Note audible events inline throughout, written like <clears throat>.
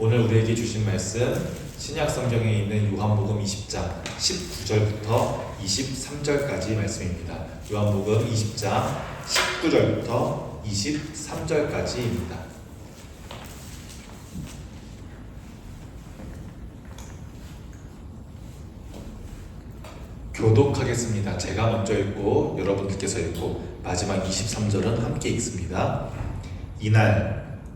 오늘 우리에게 주신 말씀 신약 성경에 있는 요한복음 20장 19절부터 23절까지 말씀입니다. 요한복음 20장 19절부터 23절까지입니다. 교독하겠습니다. 제가 먼저 읽고 여러분들께서 읽고 마지막 23절은 함께 읽습니다. 이날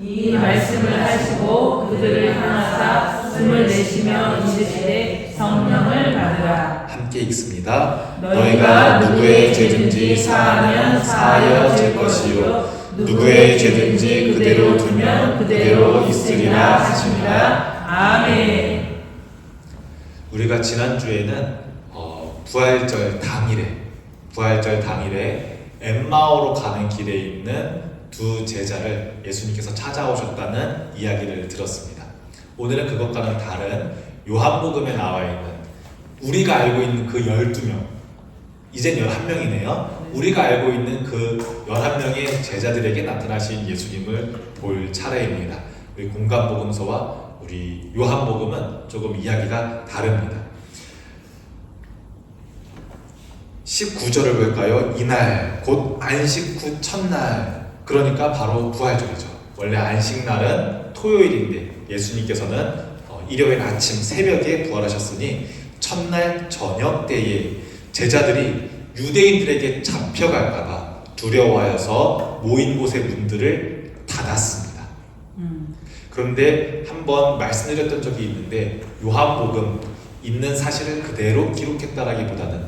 이 말씀을 하시고 그들을 향하사 숨을 내쉬며 이르시되 성령을 받으라. 함께 읽습니다. 너희가 누구의 죄든지 사하면 사하여 질 것이요 누구의 죄든지 그대로 두면 그대로 있으리라 하십니다. 아멘. 우리가 지난 주에는 어, 부활절 당일에 부활절 당일에 엠마오로 가는 길에 있는 두 제자를 예수님께서 찾아오셨다는 이야기를 들었습니다. 오늘은 그것과는 다른 요한복음에 나와 있는 우리가 알고 있는 그 12명 이젠 11명이네요. 우리가 알고 있는 그 11명의 제자들에게 나타나신 예수님을 볼 차례입니다. 우리 공간복음서와 우리 요한복음은 조금 이야기가 다릅니다. 19절을 볼까요? 이날 곧 안식 후 첫날 그러니까 바로 부활절이죠. 원래 안식날은 토요일인데 예수님께서는 어, 일요일 아침 새벽에 부활하셨으니 첫날 저녁 때에 제자들이 유대인들에게 잡혀갈까봐 두려워하여서 모인 곳의 문들을 닫았습니다. 그런데 한번 말씀드렸던 적이 있는데 요한복음 있는 사실을 그대로 기록했다라기보다는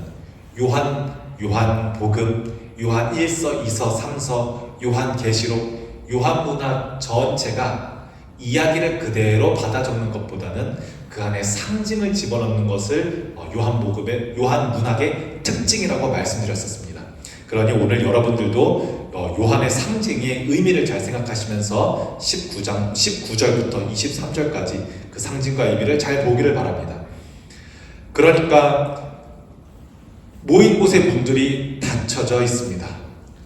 요한 요한복음 요한 1서 2서 3서 요한 계시록 요한 문학 전체가 이야기를 그대로 받아 적는 것보다는 그 안에 상징을 집어넣는 것을 어, 요한복음의 요한 문학의 특징이라고 말씀드렸었습니다. 그러니 오늘 여러분들도 어, 요한의 상징의 의미를 잘 생각하시면서 19장 19절부터 23절까지 그 상징과 의미를 잘 보기를 바랍니다. 그러니까 모인 곳의 문들이 닫혀져 있습니다.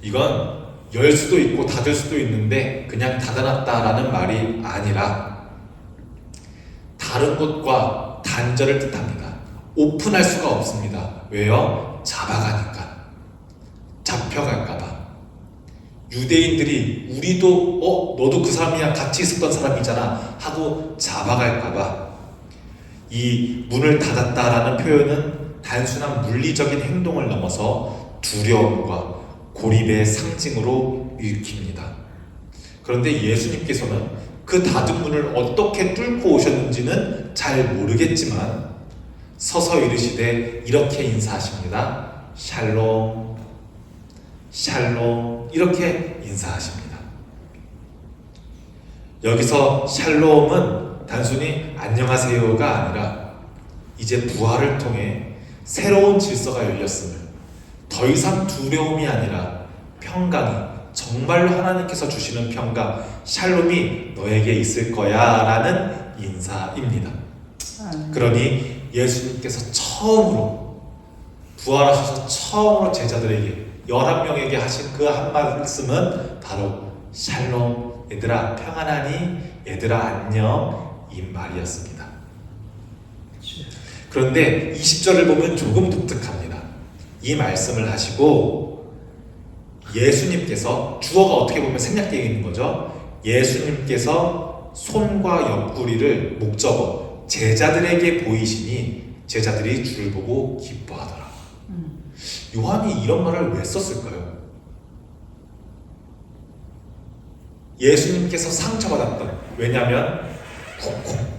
이건 열 수도 있고 닫을 수도 있는데 그냥 닫아놨다라는 말이 아니라 다른 곳과 단절을 뜻합니다. 오픈할 수가 없습니다. 왜요? 잡아가니까. 잡혀갈까봐. 유대인들이 우리도 어 너도 그 사람이랑 같이 있었던 사람이잖아 하고 잡아갈까봐 이 문을 닫았다라는 표현은 단순한 물리적인 행동을 넘어서 두려움과 고립의 상징으로 읽힙니다. 그런데 예수님께서는 그 닫은 문을 어떻게 뚫고 오셨는지는 잘 모르겠지만 서서 이르시되 이렇게 인사하십니다. 샬롬, 샬롬 이렇게 인사하십니다. 여기서 샬롬은 단순히 안녕하세요가 아니라 이제 부활을 통해 새로운 질서가 열렸음을 더 이상 두려움이 아니라 평강이 정말로 하나님께서 주시는 평강 샬롬이 너에게 있을 거야라는 인사입니다. 그러니 예수님께서 처음으로 부활하셔서 처음으로 제자들에게 11명에게 하신 그 한 말씀은 바로 샬롬 얘들아 평안하니 얘들아 안녕 이 말이었습니다. 그런데 20절을 보면 조금 독특합니다. 이 말씀을 하시고 예수님께서 주어가 어떻게 보면 생략되어 있는 거죠. 예수님께서 손과 옆구리를 목적어 제자들에게 보이시니 제자들이 주를 보고 기뻐하더라. 요한이 이런 말을 왜 썼을까요? 예수님께서 상처받았던 왜냐하면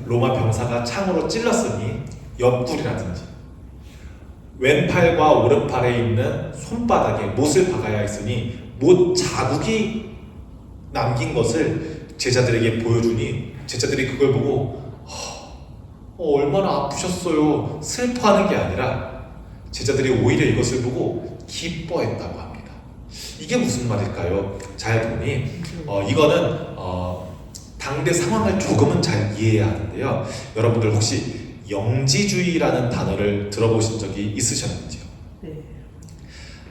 로마 병사가 창으로 찔렀으니 옆구리라든지 왼팔과 오른팔에 있는 손바닥에 못을 박아야 했으니 못 자국이 남긴 것을 제자들에게 보여주니 제자들이 그걸 보고 어, 얼마나 아프셨어요 슬퍼하는 게 아니라 제자들이 오히려 이것을 보고 기뻐했다고 합니다. 이게 무슨 말일까요? 잘 보니 어, 이거는 어, 당대 상황을 조금은 잘 이해해야 하는데요. 여러분들 혹시 영지주의라는 단어를 들어보신 적이 있으셨는지요? 네.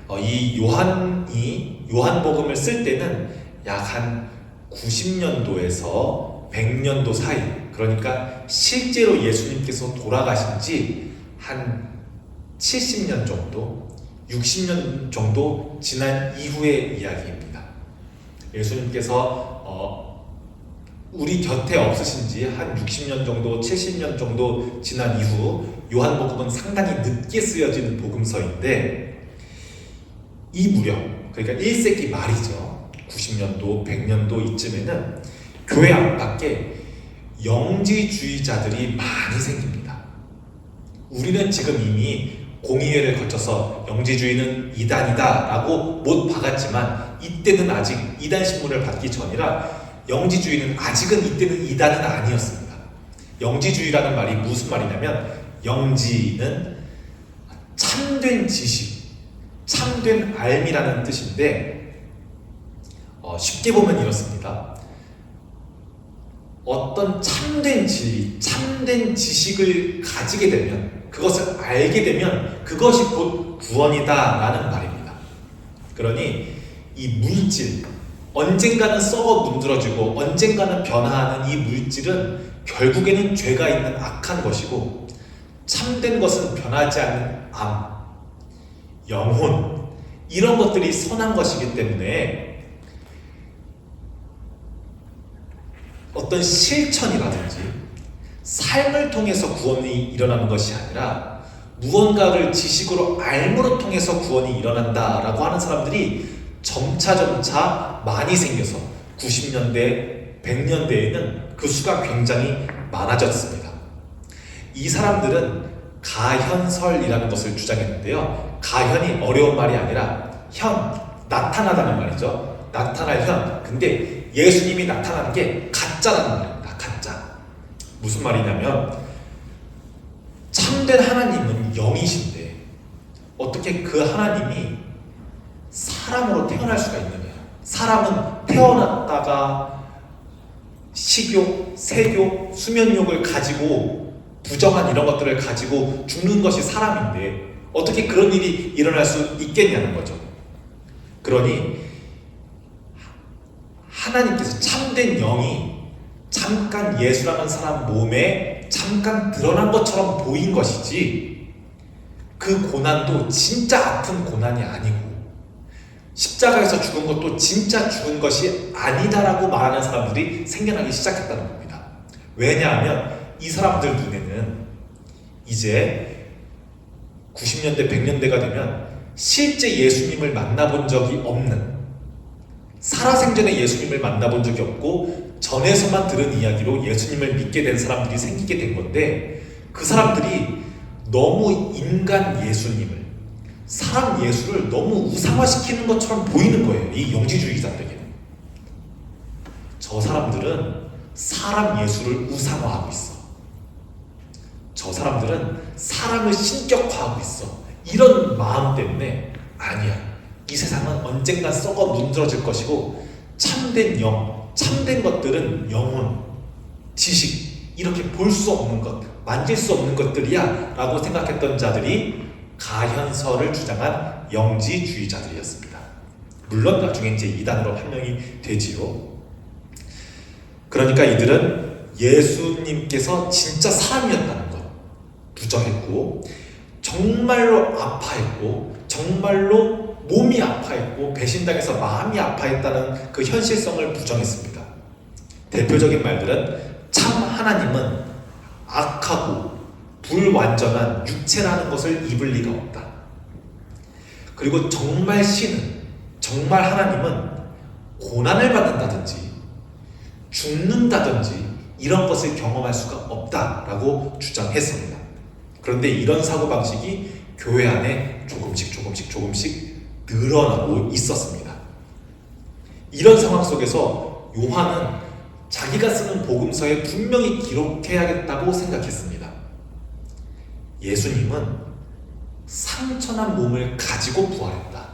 어, 이 요한이 요한복음을 쓸 때는 약 한 90년도에서 100년도 사이 그러니까 실제로 예수님께서 돌아가신 지 한 70년 정도 60년 정도 지난 이후의 이야기입니다. 예수님께서 어, 우리 곁에 없으신 지 한 60년 정도 70년 정도 지난 이후 요한복음은 상당히 늦게 쓰여진 복음서인데 이 무렵 그러니까 1세기 말이죠. 90년도 100년도 이쯤에는 교회 안팎에 영지주의자들이 많이 생깁니다. 우리는 지금 이미 공의회를 거쳐서 영지주의는 이단이다 라고 못 박았지만 이때는 아직 이단 신문을 받기 전이라 영지주의는 아직은 이때는 이단은 아니었습니다 영지주의라는 말이 무슨 말이냐면 영지는 참된 지식 참된 알미라는 뜻인데 어, 쉽게 보면 이렇습니다. 어떤 참된 진리, 참된 지식을 가지게 되면 그것을 알게 되면 그것이 곧 구원이다라는 말입니다. 그러니 이 물질 언젠가는 썩어 문드러지고 언젠가는 변화하는 이 물질은 결국에는 죄가 있는 악한 것이고 참된 것은 변하지 않는 암, 영혼 이런 것들이 선한 것이기 때문에 어떤 실천이라든지 삶을 통해서 구원이 일어나는 것이 아니라 무언가를 지식으로 알므로 통해서 구원이 일어난다라고 하는 사람들이 점차 점차 많이 생겨서 90년대, 100년대에는 그 수가 굉장히 많아졌습니다. 이 사람들은 가현설이라는 것을 주장했는데요. 가현이 어려운 말이 아니라 현, 나타나다는 말이죠. 나타날 현. 근데 예수님이 나타나는 게 가짜라는 말입니다. 가짜. 무슨 말이냐면 참된 하나님은 영이신데 어떻게 그 하나님이 사람으로 태어날 수가 있느냐? 사람은 태어났다가 식욕, 세욕, 수면욕을 가지고 부정한 이런 것들을 가지고 죽는 것이 사람인데 어떻게 그런 일이 일어날 수 있겠냐는 거죠. 그러니 하나님께서 참된 영이 잠깐 예수라는 사람 몸에 잠깐 드러난 것처럼 보인 것이지 그 고난도 진짜 아픈 고난이 아니고 십자가에서 죽은 것도 진짜 죽은 것이 아니다라고 말하는 사람들이 생겨나기 시작했다는 겁니다. 왜냐하면 이 사람들 눈에는 이제 90년대, 100년대가 되면 실제 예수님을 만나본 적이 없는 살아생전에 예수님을 만나본 적이 없고 전에서만 들은 이야기로 예수님을 믿게 된 사람들이 생기게 된 건데 그 사람들이 너무 인간 예수님을 사람 예수를 너무 우상화시키는 것처럼 보이는 거예요. 이 영지주의자들에게는. 저 사람들은 사람 예수를 우상화하고 있어. 저 사람들은 사람을 신격화하고 있어. 이런 마음 때문에 아니야. 이 세상은 언젠가 썩어 문드러질 것이고 참된 영, 참된 것들은 영혼, 지식 이렇게 볼 수 없는 것, 만질 수 없는 것들이야 라고 생각했던 자들이 가현설을 주장한 영지주의자들이었습니다. 물론 나중에 이제 이단으로 판명이 되지요. 그러니까 이들은 예수님께서 진짜 사람이었다는 것 부정했고 정말로 아파했고 정말로 몸이 아파했고 배신당해서 마음이 아파했다는 그 현실성을 부정했습니다. 대표적인 말들은 참 하나님은 악하고 불완전한 육체라는 것을 입을 리가 없다. 그리고 정말 신은 정말 하나님은 고난을 받는다든지 죽는다든지 이런 것을 경험할 수가 없다라고 주장했습니다. 그런데 이런 사고방식이 교회 안에 조금씩 조금씩 조금씩 늘어나고 있었습니다. 이런 상황 속에서 요한은 자기가 쓰는 복음서에 분명히 기록해야겠다고 생각했습니다. 예수님은 상처난 몸을 가지고 부활했다.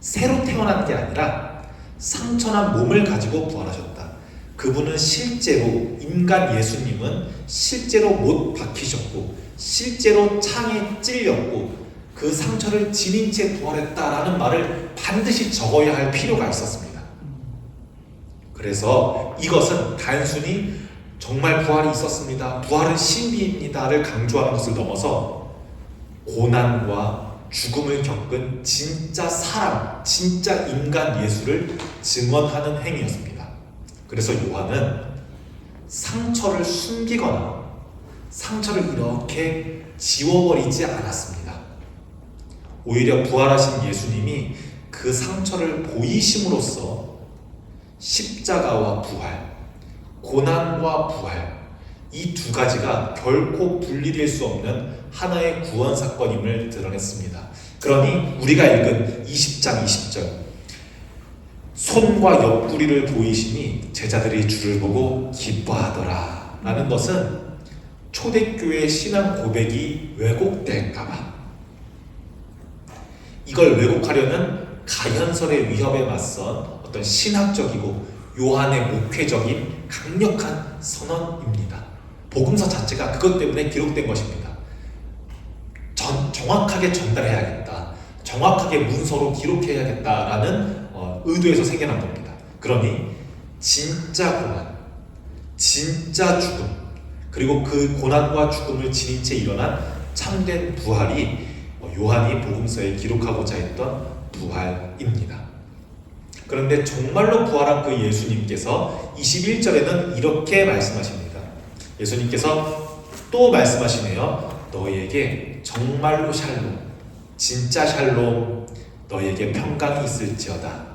새로 태어난 게 아니라 상처난 몸을 가지고 부활하셨다. 그분은 실제로 인간 예수님은 실제로 못 박히셨고 실제로 창에 찔렸고 그 상처를 지닌 채 부활했다라는 말을 반드시 적어야 할 필요가 있었습니다. 그래서 이것은 단순히 정말 부활이 있었습니다. 부활은 신비입니다를 강조하는 것을 넘어서 고난과 죽음을 겪은 진짜 사람, 진짜 인간 예수를 증언하는 행위였습니다. 그래서 요한은 상처를 숨기거나 상처를 이렇게 지워버리지 않았습니다. 오히려 부활하신 예수님이 그 상처를 보이심으로써 십자가와 부활, 고난과 부활, 이 두 가지가 결코 분리될 수 없는 하나의 구원 사건임을 드러냈습니다. 그러니 우리가 읽은 20장 20절. 손과 옆구리를 보이시니 제자들이 주를 보고 기뻐하더라. 라는 것은 초대교회 신앙 고백이 왜곡될까봐. 이걸 왜곡하려는 가현설의 위협에 맞선 어떤 신학적이고 요한의 목회적인 강력한 선언입니다. 복음서 자체가 그것 때문에 기록된 것입니다. 전, 정확하게 전달해야겠다. 정확하게 문서로 기록해야겠다라는 어, 의도에서 생겨난 겁니다. 그러니 진짜 고난, 진짜 죽음, 그리고 그 고난과 죽음을 지닌 채 일어난 참된 부활이 어, 요한이 복음서에 기록하고자 했던 부활입니다. 그런데 정말로 부활한 그 예수님께서 21절에는 이렇게 말씀하십니다. 예수님께서 또 말씀하시네요. 너에게 정말로 샬롬, 진짜 샬롬, 너에게 평강이 있을지어다.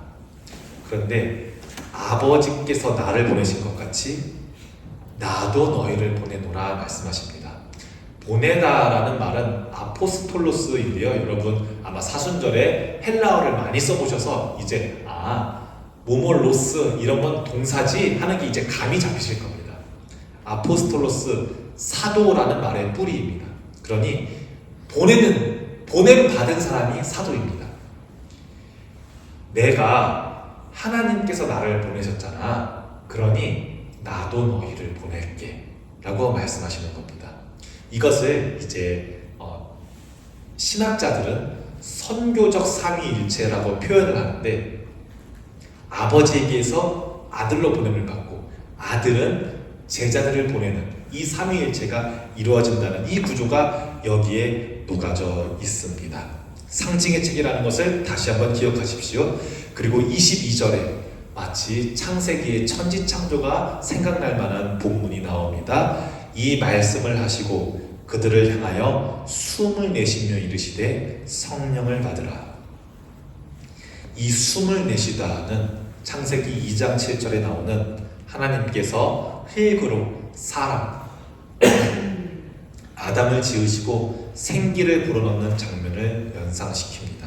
그런데 아버지께서 나를 보내신 것 같이 나도 너희를 보내노라 말씀하십니다. 보내다라는 말은 아포스톨로스인데요. 여러분 아마 사순절에 헬라어를 많이 써보셔서 이제 아 모몰로스 이런 건 동사지 하는 게 이제 감이 잡히실 겁니다. 아포스톨로스 사도라는 말의 뿌리입니다. 그러니 보내는 보냄 받은 사람이 사도입니다. 내가 하나님께서 나를 보내셨잖아. 그러니 나도 너희를 보낼게. 라고 말씀하시는 겁니다. 이것을 이제 어, 신학자들은 선교적 삼위일체라고 표현을 하는데 아버지에게서 아들로 보냄을 받고 아들은 제자들을 보내는 이 삼위일체가 이루어진다는 이 구조가 여기에 녹아져 있습니다. 상징의 책이라는 것을 다시 한번 기억하십시오. 그리고 22절에 마치 창세기의 천지 창조가 생각날 만한 본문이 나옵니다. 이 말씀을 하시고 그들을 향하여 숨을 내쉬며 이르시되 성령을 받으라. 이 숨을 내쉬다는 창세기 2장 7절에 나오는 하나님께서 흙으로 사람 <clears throat> 아담을 지으시고 생기를 불어넣는 장면을 연상시킵니다.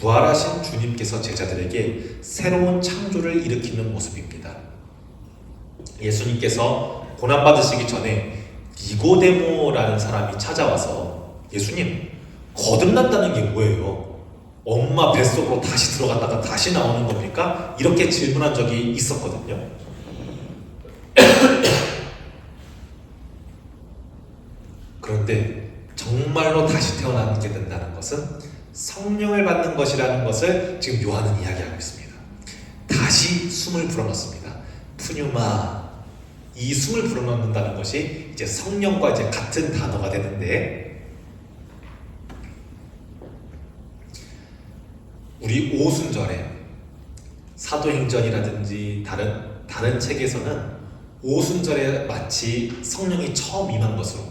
부활하신 주님께서 제자들에게 새로운 창조를 일으키는 모습입니다. 예수님께서 고난받으시기 전에 니고데모라는 사람이 찾아와서 예수님 거듭난다는 게 뭐예요? 엄마 뱃속으로 다시 들어갔다가 다시 나오는 겁니까? 이렇게 질문한 적이 있었거든요. <coughs> 그런데 정말로 다시 태어나게 된다는 것은 성령을 받는 것이라는 것을 지금 요한은 이야기하고 있습니다. 다시 숨을 불어넣습니다. 푸뉴마 이 숨을 불어넣는다는 것이 이제 성령과 이제 같은 단어가 되는데 우리 오순절에 사도행전이라든지 다른 다른 책에서는 오순절에 마치 성령이 처음 임한 것으로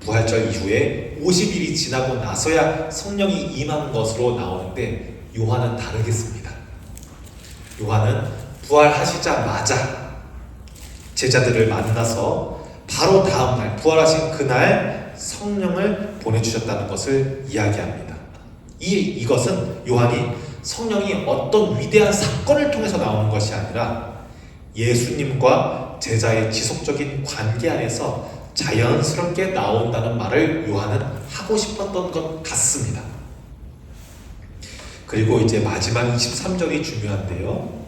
부활절 이후에 50일이 지나고 나서야 성령이 임한 것으로 나오는데 요한은 다르겠습니다. 요한은 부활하시자마자 제자들을 만나서 바로 다음 날 부활하신 그날 성령을 보내 주셨다는 것을 이야기합니다. 이 이것은 요한이 성령이 어떤 위대한 사건을 통해서 나오는 것이 아니라 예수님과 제자의 지속적인 관계 안에서 자연스럽게 나온다는 말을 요한은 하고 싶었던 것 같습니다. 그리고 이제 마지막 23절이 중요한데요.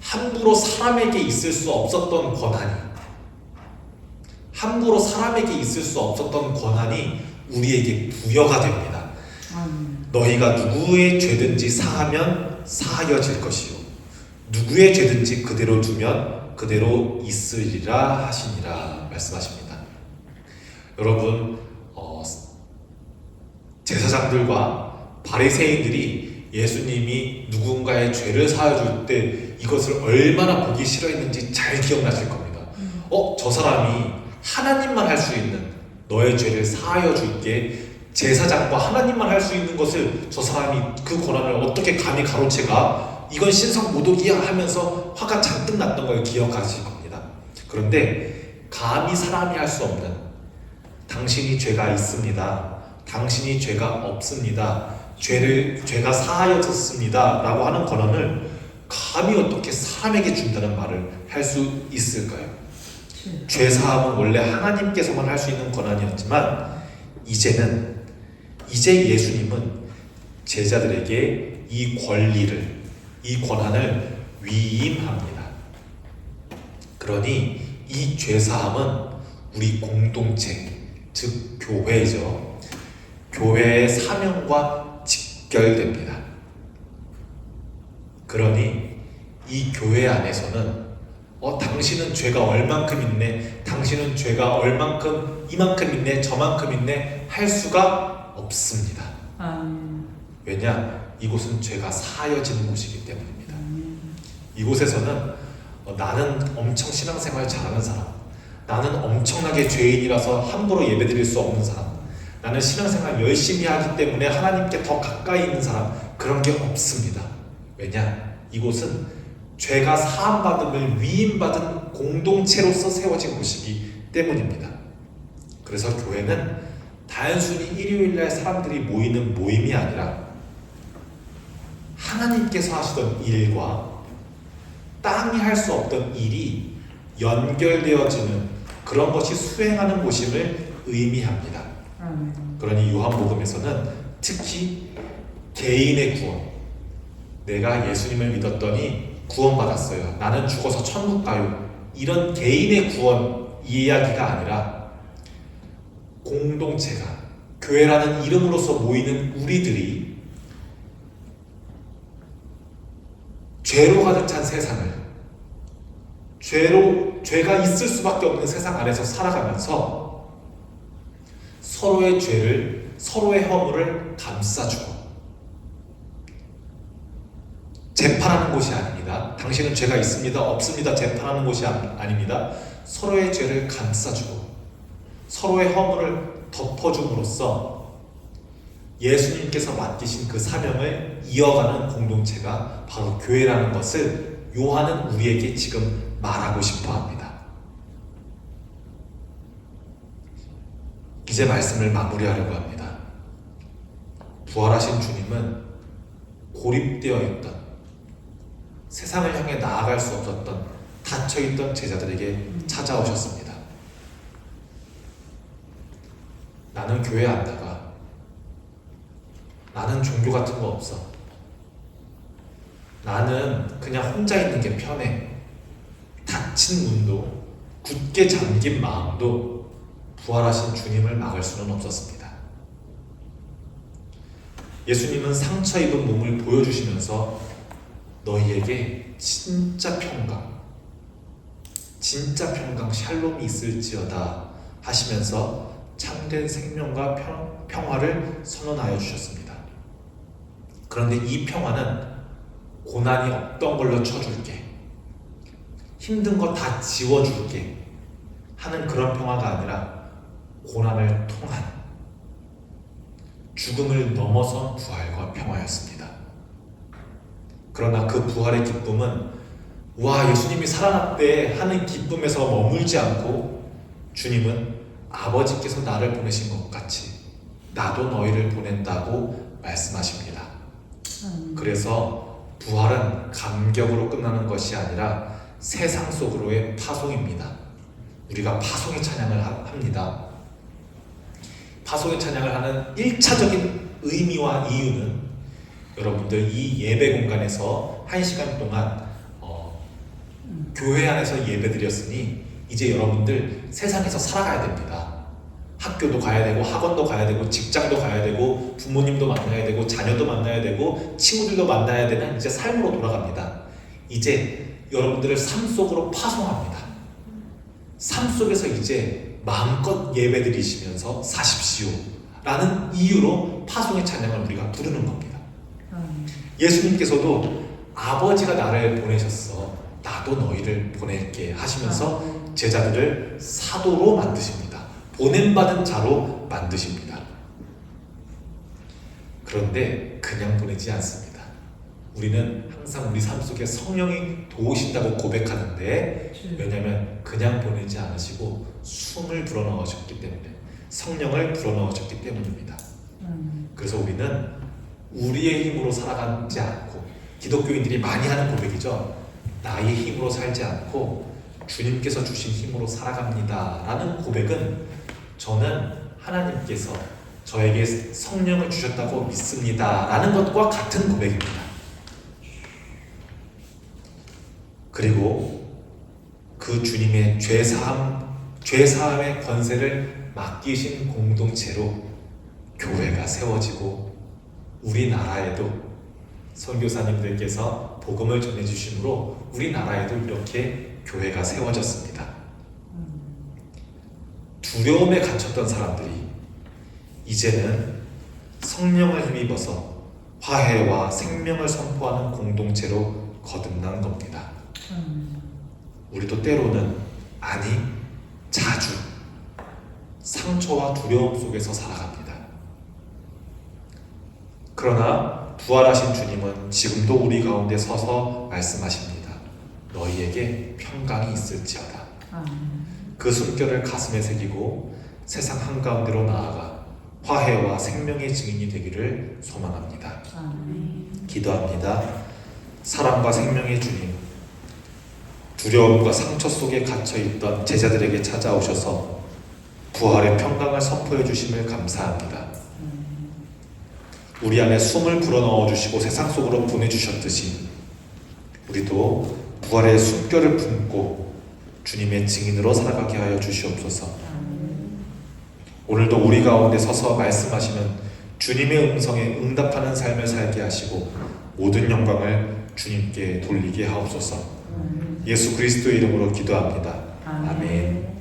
함부로 사람에게 있을 수 없었던 권한이 함부로 사람에게 있을 수 없었던 권한이 우리에게 부여가 됩니다. 아멘. 너희가 누구의 죄든지 사하면 사하여질 것이요 누구의 죄든지 그대로 두면 그대로 있으리라 하시니라 말씀하십니다. 여러분 어, 제사장들과 바리새인들이 예수님이 누군가의 죄를 사하여 줄때 이것을 얼마나 보기 싫어했는지 잘 기억나실 겁니다. 어, 저 사람이 하나님만 할 수 있는 너의 죄를 사하여 줄게 제사장과 하나님만 할 수 있는 것을 저 사람이 그 권한을 어떻게 감히 가로채가 이건 신성 모독이야 하면서 화가 잔뜩 났던 걸 기억하실 겁니다. 그런데 감히 사람이 할 수 없는 당신이 죄가 있습니다. 당신이 죄가 없습니다. 죄를 죄가 사하여졌습니다 라고 하는 권한을 감히 어떻게 사람에게 준다는 말을 할 수 있을까요? 죄 사함은 원래 하나님께서만 할 수 있는 권한이었지만 이제는 이제 예수님은 제자들에게 이 권리를 이 권한을 위임합니다. 그러니 이 죄 사함은 우리 공동체 즉 교회죠. 교회의 사명과 직결됩니다. 그러니 이 교회 안에서는 어 당신은 죄가 얼만큼 있네 당신은 죄가 얼만큼 이만큼 있네 저만큼 있네 할 수가 없습니다 아멘. 왜냐 이곳은 죄가 사여지는 곳이기 때문입니다 아멘. 이곳에서는 어, 나는 엄청 신앙생활 잘하는 사람 나는 엄청나게 죄인이라서 함부로 예배드릴 수 없는 사람 나는 신앙생활 열심히 하기 때문에 하나님께 더 가까이 있는 사람 그런 게 없습니다 왜냐 이곳은 죄가 사함받음을 위임받은 공동체로서 세워진 곳이기 때문입니다. 그래서 교회는 단순히 일요일날 사람들이 모이는 모임이 아니라 하나님께서 하시던 일과 땅이 할 수 없던 일이 연결되어지는 그런 것이 수행하는 곳임을 의미합니다. 그러니 요한복음에서는 특히 개인의 구원 내가 예수님을 믿었더니 구원받았어요. 나는 죽어서 천국 가요. 이런 개인의 구원 이야기가 아니라 공동체가 교회라는 이름으로서 모이는 우리들이 죄로 가득 찬 세상을 죄로 죄가 있을 수밖에 없는 세상 안에서 살아가면서 서로의 죄를 서로의 허물을 감싸주고 재판하는 곳이 아닙니다. 당신은 죄가 있습니다, 없습니다. 재판하는 곳이 아- 아닙니다. 서로의 죄를 감싸주고 서로의 허물을 덮어줌으로써 예수님께서 맡기신 그 사명을 이어가는 공동체가 바로 교회라는 것을 요한은 우리에게 지금 말하고 싶어 합니다. 이제 말씀을 마무리하려고 합니다. 부활하신 주님은 고립되어 있던 세상을 향해 나아갈 수 없었던 닫혀있던 제자들에게 찾아오셨습니다. 나는 교회 안 나가. 나는 종교 같은 거 없어. 나는 그냥 혼자 있는 게 편해. 닫힌 문도 굳게 잠긴 마음도 부활하신 주님을 막을 수는 없었습니다. 예수님은 상처 입은 몸을 보여주시면서 너희에게 진짜 평강, 진짜 평강, 샬롬이 있을지어다 하시면서 참된 생명과 평, 평화를 선언하여 주셨습니다. 그런데 이 평화는 고난이 없던 걸로 쳐줄게. 힘든 거 다 지워줄게. 하는 그런 평화가 아니라 고난을 통한 죽음을 넘어선 부활과 평화였습니다. 그러나 그 부활의 기쁨은 와 예수님이 살아났대 하는 기쁨에서 머물지 않고 주님은 아버지께서 나를 보내신 것 같이 나도 너희를 보낸다고 말씀하십니다. 아멘. 그래서 부활은 감격으로 끝나는 것이 아니라 세상 속으로의 파송입니다. 우리가 파송의 찬양을 하- 합니다. 파송의 찬양을 하는 1차적인 의미와 이유는 여러분들 이 예배 공간에서 한 시간 동안 어, 교회 안에서 예배 드렸으니 이제 여러분들 세상에서 살아가야 됩니다. 학교도 가야 되고 학원도 가야 되고 직장도 가야 되고 부모님도 만나야 되고 자녀도 만나야 되고 친구들도 만나야 되는 이제 삶으로 돌아갑니다. 이제 여러분들을 삶 속으로 파송합니다. 삶 속에서 이제 마음껏 예배 드리시면서 사십시오. 라는 이유로 파송의 찬양을 우리가 부르는 겁니다. 예수님께서도 아버지가 나를 보내셨어. 나도 너희를 보낼게 하시면서. 제자들을 사도로 만드십니다. 보냄받은 자로 만드십니다. 그런데 그냥 보내지 않습니다. 우리는 항상 우리 삶 속에 성령이 도우신다고 고백하는데 주. 왜냐하면 그냥 보내지 않으시고 숨을 불어넣으셨기 때문에 성령을 불어넣으셨기 때문입니다. 그래서 우리는 우리의 힘으로 살아가지 않고 기독교인들이 많이 하는 고백이죠. 나의 힘으로 살지 않고 주님께서 주신 힘으로 살아갑니다. 라는 고백은 저는 하나님께서 저에게 성령을 주셨다고 믿습니다. 라는 것과 같은 고백입니다. 그리고 그 주님의 죄사함, 죄사함의 권세를 맡기신 공동체로 교회가 세워지고 우리나라에도 선교사님들께서 복음을 전해주심으로 우리나라에도 이렇게 교회가 세워졌습니다. 두려움에 갇혔던 사람들이 이제는 성령을 힘입어서 화해와 생명을 선포하는 공동체로 거듭난 겁니다. 우리도 때로는 아니 자주 상처와 두려움 속에서 살아갑니다. 그러나 부활하신 주님은 지금도 우리 가운데 서서 말씀하십니다. 너희에게 평강이 있을지어다. 아멘. 그 숨결을 가슴에 새기고 세상 한가운데로 나아가 화해와 생명의 증인이 되기를 소망합니다. 아멘. 기도합니다. 사랑과 생명의 주님, 두려움과 상처 속에 갇혀 있던 제자들에게 찾아오셔서 부활의 평강을 선포해 주심을 감사합니다. 우리 안에 숨을 불어넣어 주시고 세상 속으로 보내 주셨듯이 우리도 부활의 숨결을 품고 주님의 증인으로 살아가게 하여 주시옵소서. 오늘도 우리 가운데 서서 말씀하시는 주님의 음성에 응답하는 삶을 살게 하시고 모든 영광을 주님께 돌리게 하옵소서. 예수 그리스도의 이름으로 기도합니다. 아멘.